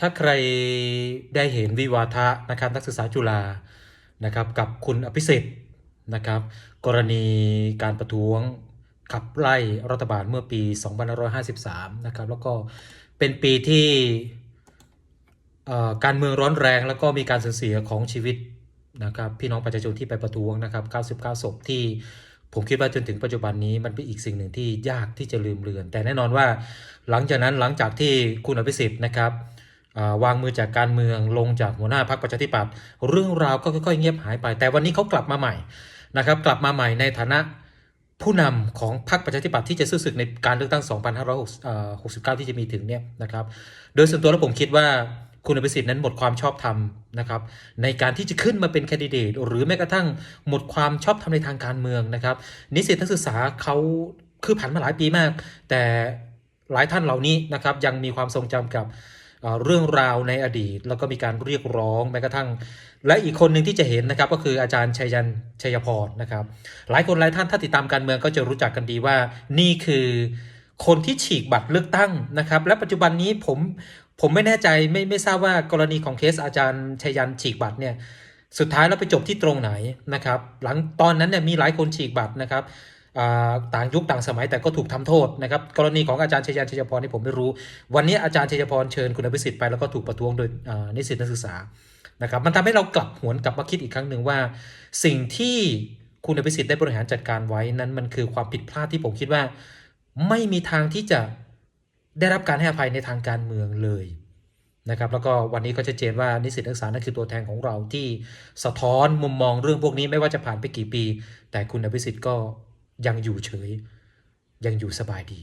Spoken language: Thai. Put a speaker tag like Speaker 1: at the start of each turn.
Speaker 1: ถ้าใครได้เห็นวิวาทะนะครับนักศึกษาจุฬานะครับกับคุณอภิสิทธิ์นะครับกรณีการประท้วงขับไล่รัฐบาลเมื่อปี2553นะครับแล้วก็เป็นปีที่อ่อการเมืองร้อนแรง แล้วก็มีการสูญเสียของชีวิตนะครับพี่น้องประชาชนที่ไปประท้วงนะครับ 99 ศพที่ผมคิดว่าจนถึงปัจจุบันนี้มันเป็นอีกสิ่งหนึ่งที่ยากที่จะลืมเลือน แต่แน่นอนว่าหลังจากนั้นหลังจากที่คุณอภิสิทธิ์นะครับ วางมือจากการเมืองลงจากหัวหน้าพรรคประชาธิปัตย์เรื่องราวก็ค่อยๆเงียบหายไป แต่วันนี้เขากลับมาใหม่นะครับ กลับมาใหม่ในฐานะผู้นำของพรรคประชาธิปัตย์ที่จะสู้ศึกในการเลือกตั้ง 2569 ที่จะมีถึงเนี่ยนะครับ โดยส่วนตัวแล้วผมคิดว่าคุณอภิสิทธิ์นั้นหมดความชอบธรรมนะครับในการที่จะขึ้นมาเป็นแคนดิเดตหรือแม้กระทั่งหมดความชอบธรรมในทางการเมืองนะครับ นิสิตนักศึกษาเขาคือผ่านมาหลายปีมาก แต่หลายท่านเหล่านี้นะครับยังมีความทรงจำกับ เรื่องราวในอดีต แล้วก็มีการเรียกร้องแม้กระทั่ง และอีกคนหนึ่งที่จะเห็นนะครับก็คืออาจารย์ชัยยันชัยพรนะครับ หลายคนหลายท่านถ้าติดตามการเมืองก็จะรู้จักกันดีว่า นี่คือคนที่ฉีกบัตรเลือกตั้งนะครับ และปัจจุบันนี้ผมผมไม่แน่ใจไม่ไม่ทราบว่ากรณีของเคสอาจารย์ชัยยันฉีกบัตรเนี่ยสุดท้ายแล้วไปจบที่ตรงไหนนะครับ หลังตอนนั้นเนี่ยมีหลายคนฉีกบัตรนะครับ ต่างยุคต่างสมัยแต่ก็ถูกทำโทษนะครับกรณีของอาจารย์ชัยยันชัยพรนี่ผมไม่รู้ วันนี้อาจารย์ชัยพรเชิญคุณอภิสิทธิ์ไปแล้วก็ถูกประท้วงโดยนิสิตนักศึกษานะครับมันทำให้เรากลับหวนกลับมาคิดอีกครั้งหนึ่งว่า สิ่งที่คุณอภิสิทธิ์ได้บริหารจัดการไว้นั้นมันคือความผิดพลาดที่ผมคิดว่า ไม่มีทางที่จะได้รับการให้อภัยในทางการเมืองเลยนะครับแล้วก็วันนี้ก็ชัดเจนว่านิสิตนักศึกษานั่นคือตัวแทนของเราที่สะท้อนมุมมองเรื่องพวกนี้ไม่ว่าจะผ่านไปกี่ปี แต่คุณอภิสิทธิ์ก็ ยังอยู่เฉย ยังอยู่สบายดี